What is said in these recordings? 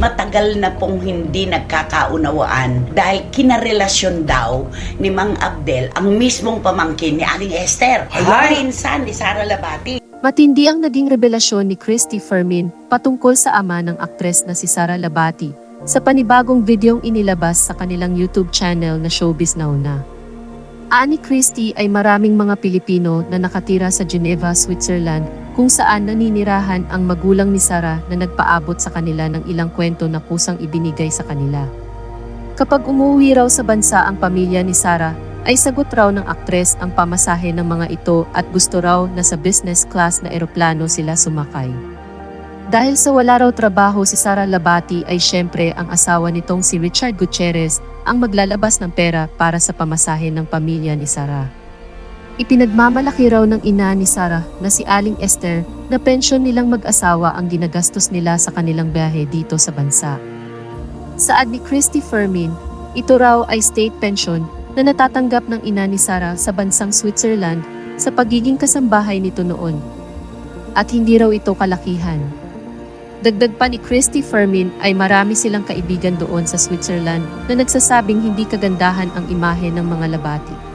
matagal na pong hindi nagkakaunawaan dahil kinarelasyon daw ni Mang Abdel ang mismong pamangkin ni Aling Esther. Halay! Pinsan ni Sara Labati. Matindi ang naging revelasyon ni Christy Fermin patungkol sa ama ng aktres na si Sara Labati sa panibagong videong inilabas sa kanilang YouTube channel na Showbiz Now Na. Ani Christy ay maraming mga Pilipino na nakatira sa Geneva, Switzerland kung saan naninirahan ang magulang ni Sara na nagpaabot sa kanila ng ilang kwento na kusang ibinigay sa kanila. Kapag umuwi raw sa bansa ang pamilya ni Sara, ay sagot raw ng aktres ang pamasahe ng mga ito at gusto raw na sa business class na eroplano sila sumakay. Dahil sa wala raw trabaho si Sara Labati ay syempre ang asawa nitong si Richard Gutierrez ang maglalabas ng pera para sa pamasahe ng pamilya ni Sara. Ipinagmamalaki raw ng ina ni Sara na si Aling Esther na pensyon nilang mag-asawa ang ginagastos nila sa kanilang biyahe dito sa bansa. Saad ni Christy Fermin, ito raw ay state pension na natatanggap ng ina ni Sara sa bansang Switzerland sa pagiging kasambahay nito noon. At hindi raw ito kalakihan. Dagdag pa ni Christy Fermin ay marami silang kaibigan doon sa Switzerland na nagsasabing hindi kagandahan ang imahe ng mga labati.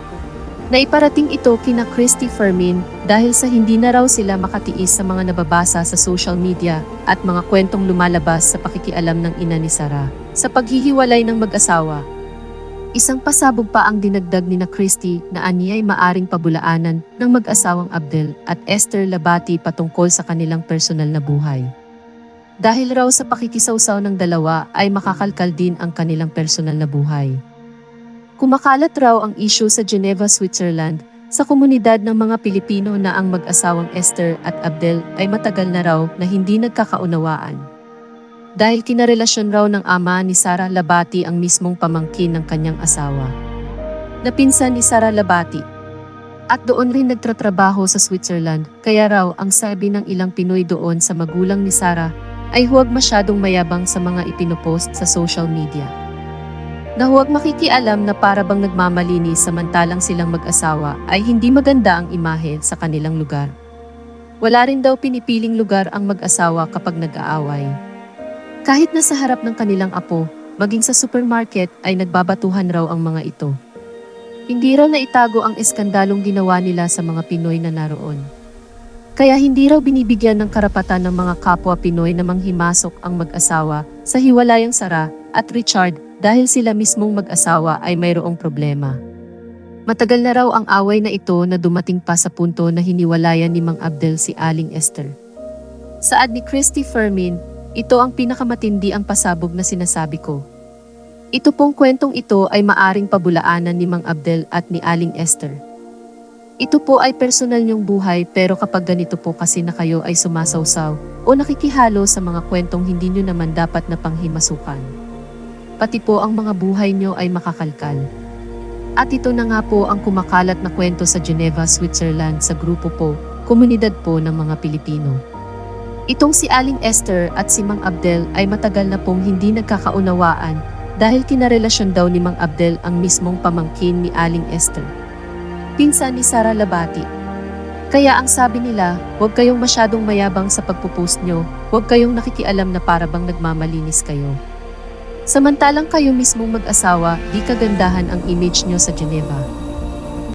Naiparating ito kina Christy Fermin dahil sa hindi na raw sila makatiis sa mga nababasa sa social media at mga kwentong lumalabas sa pakikialam ng ina ni Sara sa paghihiwalay ng mag-asawa. Isang pasabog pa ang dinagdag ni na Christy na ani ay maaring pabulaanan ng mag-asawang Abdel at Esther Labati patungkol sa kanilang personal na buhay. Dahil raw sa pakikisawsaw ng dalawa ay makakalkal din ang kanilang personal na buhay. Kumakalat raw ang issue sa Geneva, Switzerland sa komunidad ng mga Pilipino na ang mag-asawang Esther at Abdel ay matagal na raw na hindi nagkakaunawaan. Dahil kinarelasyon raw ng ama ni Sara Labati ang mismong pamangkin ng kanyang asawa. Napinsan ni Sara Labati. At doon rin nagtratrabaho sa Switzerland, kaya raw ang sabi ng ilang Pinoy doon sa magulang ni Sara ay huwag masyadong mayabang sa mga ipinopost sa social media. Na huwag makikialam na para bang nagmamalinis samantalang silang mag-asawa ay hindi maganda ang imahe sa kanilang lugar. Wala rin daw pinipiling lugar ang mag-asawa kapag nag-aaway. Kahit nasa harap ng kanilang apo, maging sa supermarket ay nagbabatuhan raw ang mga ito. Hindi raw naitago ang eskandalong ginawa nila sa mga Pinoy na naroon. Kaya hindi raw binibigyan ng karapatan ng mga kapwa Pinoy na manghimasok ang mag-asawa sa hiwalayang Sara at Richard dahil sila mismong mag-asawa ay mayroong problema. Matagal na raw ang away na ito na dumating pa sa punto na hiniwalayan ni Mang Abdel si Aling Esther. Saad ni Christy Fermin, ito ang pinakamatindi ang pasabog na sinasabi ko. Ito pong kwentong ito ay maaring pabulaanan ni Mang Abdel at ni Aling Esther. Ito po ay personal niyong buhay pero kapag ganito po kasi na kayo ay sumasawsaw o nakikihalo sa mga kwentong hindi niyo naman dapat na panghimasukan. Pati po ang mga buhay niyo ay makakalkal. At ito na nga po ang kumakalat na kwento sa Geneva, Switzerland sa grupo po, komunidad po ng mga Pilipino. Itong si Aling Esther at si Mang Abdel ay matagal na pong hindi nagkakaunawaan dahil kinarelasyon daw ni Mang Abdel ang mismong pamangkin ni Aling Esther. Pinsan ni Sara Labati. Kaya ang sabi nila, huwag kayong masyadong mayabang sa pagpupost nyo, huwag kayong nakikialam na para bang nagmamalinis kayo. Samantalang kayo mismong mag-asawa, di kagandahan ang image nyo sa Geneva.